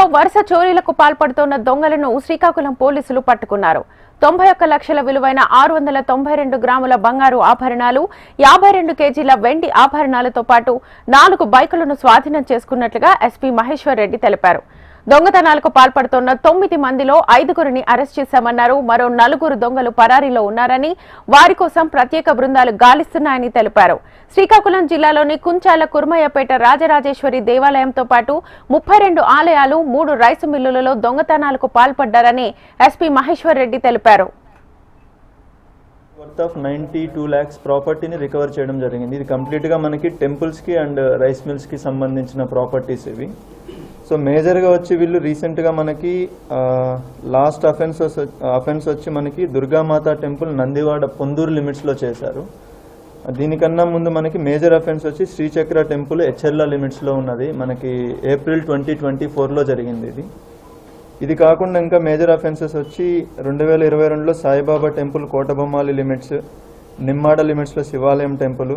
జిల్లాలో వరుస చోరీలకు పాల్పడుతున్న దొంగలను శ్రీకాకుళం పోలీసులు పట్టుకున్నారు. తొంభై ఒక్క లక్షల విలువైన ఆరు వందల తొంభై రెండు గ్రాముల బంగారు ఆభరణాలు యాభై రెండు కేజీల వెండి ఆభరణాలతో పాటు నాలుగు బైకులను స్వాధీనం చేసుకున్నట్లుగా ఎస్పీ మహేశ్వర్ రెడ్డి తెలిపారు. దొంగతనాలకు పాల్పడుతున్న తొమ్మిది మందిలో ఐదుగురిని అరెస్ట్ చేశామన్నారు. మరో నలుగురు దొంగలు పరారీలో ఉన్నారని వారి కోసం ప్రత్యేక బృందాలు గాలిస్తున్నాయని తెలిపారు. శ్రీకాకుళం జిల్లాలోని కుంచాల కుర్మయ్యపేట రాజరాజేశ్వరి దేవాలయంతో పాటు ముప్పై రెండు ఆలయాలు మూడు రైసు మిల్లులలో దొంగతనాలకు పాల్పడ్డారని ఎస్పీ మహేశ్వర్ రెడ్డి తెలిపారు. Worth of ninety two lakhs ప్రాపర్టీని రికవర్ చేయడం జరిగింది. ఇది కంప్లీట్గా మనకి టెంపుల్స్కి అండ్ రైస్ మిల్స్కి సంబంధించిన ప్రాపర్టీస్ ఇవి. సో మేజర్గా వచ్చి వీళ్ళు రీసెంట్గా మనకి లాస్ట్ అఫెన్స్ అఫెన్స్ వచ్చి మనకి దుర్గామాత టెంపుల్ నందివాడ పొందూరు లిమిట్స్లో చేశారు. దీనికన్నా ముందు మనకి మేజర్ అఫెన్స్ వచ్చి శ్రీచక్ర టెంపుల్ హెచ్ఎల్ఆ లిమిట్స్లో ఉన్నది. మనకి ఏప్రిల్ ట్వంటీ ట్వంటీ ఫోర్లో జరిగింది ఇది. ఇది కాకుండా ఇంకా మేజర్ అఫెన్సెస్ వచ్చి రెండు వేల ఇరవై రెండులో సాయిబాబా టెంపుల్ కోటబొమ్మాలి లిమిట్స్ నిమ్మాడ లిమిట్స్లో శివాలయం టెంపుల్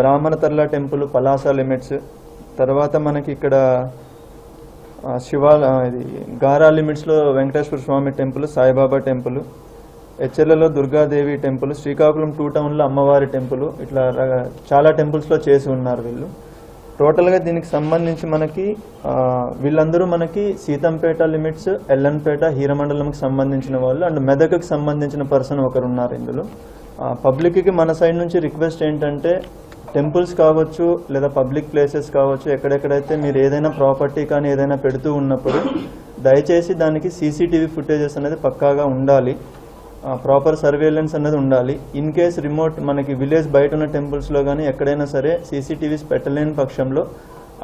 బ్రాహ్మణ తర్ల టెంపుల్ పలాస లిమిట్స్ తర్వాత మనకి ఇక్కడ శివ శివాల ఇది గారా లిమిట్స్లో వెంకటేశ్వర స్వామి టెంపుల్ సాయిబాబా టెంపుల్ హెచ్ఎల్లలో దుర్గాదేవి టెంపుల్ శ్రీకాకుళం టూ టౌన్లో అమ్మవారి టెంపుల్ ఇట్లా చాలా టెంపుల్స్లో చేసి ఉన్నారు వీళ్ళు. టోటల్గా దీనికి సంబంధించి మనకి వీళ్ళందరూ మనకి సీతంపేట లిమిట్స్ ఎల్లన్పేట హీరమండలంకి సంబంధించిన వాళ్ళు అండ్ మెదక్కి సంబంధించిన పర్సన్ ఒకరు ఉన్నారు ఇందులో పబ్లిక్కి మన సైడ్ నుంచి రిక్వెస్ట్ ఏంటంటే టెంపుల్స్ కావచ్చు లేదా పబ్లిక్ ప్లేసెస్ కావచ్చు ఎక్కడెక్కడైతే మీరు ఏదైనా ప్రాపర్టీ కానీ ఏదైనా పెడుతూ ఉన్నప్పుడు దయచేసి దానికి సీసీటీవీ ఫుటేజెస్ అనేది పక్కాగా ఉండాలి. ప్రాపర్ సర్వేలెన్స్ అనేది ఉండాలి. ఇన్ కేస్ రిమోట్ మనకి విలేజ్ బయట ఉన్న టెంపుల్స్లో కానీ ఎక్కడైనా సరే సీసీటీవీస్ పెట్టలేని పక్షంలో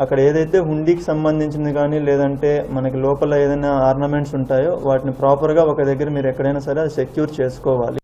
అక్కడ ఏదైతే హుండీకి సంబంధించింది కానీ లేదంటే మనకి లోపల ఏదైనా ఆర్నమెంట్స్ ఉంటాయో వాటిని ప్రాపర్గా ఒక దగ్గర మీరు ఎక్కడైనా సరే అది సెక్యూర్ చేసుకోవాలి.